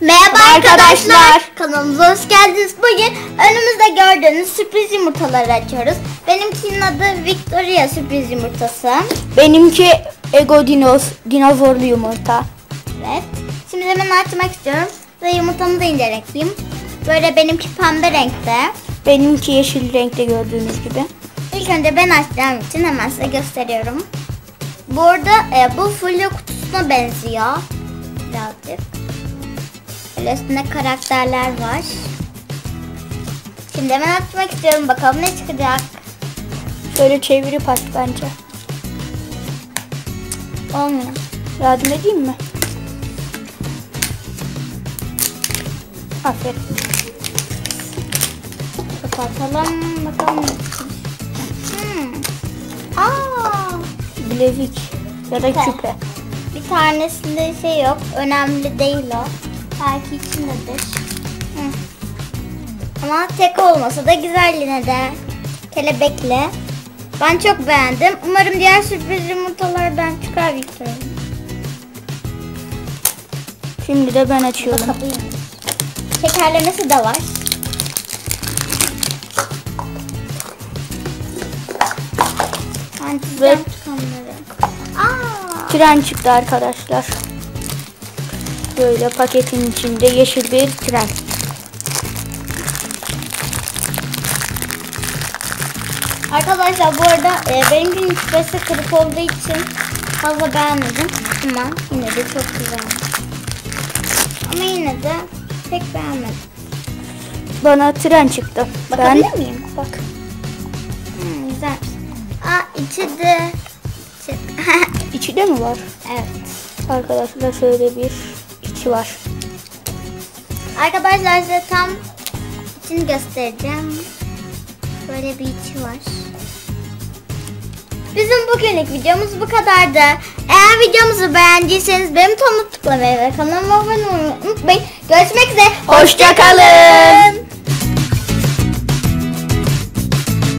Merhaba Arkadaşlar. arkadaşlar. Kanalımıza hoş geldiniz. Bugün önümüzde gördüğünüz sürpriz yumurtaları açıyoruz. Benimkinin adı Victoria sürpriz yumurtası. Benimki Ego Dinos, dinozorlu yumurta. Evet. Şimdi hemen açmak istiyorum. Ve yumurtamı da incelekleyeyim. Böyle benimki pembe renkte. Benimki yeşil renkte gördüğünüz gibi. İlk önce ben açacağım için hemen size gösteriyorum. Burada e, bu folyo kutusuna benziyor. Birazcık. Böyle üstünde karakterler var. Şimdi hemen açmak istiyorum. Bakalım ne çıkacak. Şöyle çevirip aç bence. Olmuyor. Yardım edeyim mi? Aferin. Kapatalım. Bakalım ne çıkacak. Hmm. Aa, ya da küpe. bir tanesinde şey yok. Önemli değil o. Belki içindedir. Hı. Ama tek olmasa da güzel yine de. Kelebekli. Ben çok beğendim. Umarım diğer sürpriz yumurtalardan çıkar Victor. Şimdi de ben açıyorum. Bakalım. Tekerlemesi de var. Aa, Tren çıktı arkadaşlar. Böyle paketin içinde yeşil bir tren. Arkadaşlar bu arada e, benimkinin küpesi kırık olduğu için fazla beğenmedim. Ama yine de çok güzel. Ama yine de pek beğenmedim. Bana tren çıktı. Bakabilir ben miyim? Bak. Hmm, güzel. Aa içi de... içi de mi var? evet. Arkadaşlar şöyle bir var. Arkadaşlar size tam içini göstereceğim. Böyle bir içi var. Bizim bugünlük videomuz bu kadardı. Eğer videomuzu beğendiyseniz benim tonunu tıklamayı ve kanalıma abone olmayı unutmayın. Görüşmek üzere. Hoşça kalın.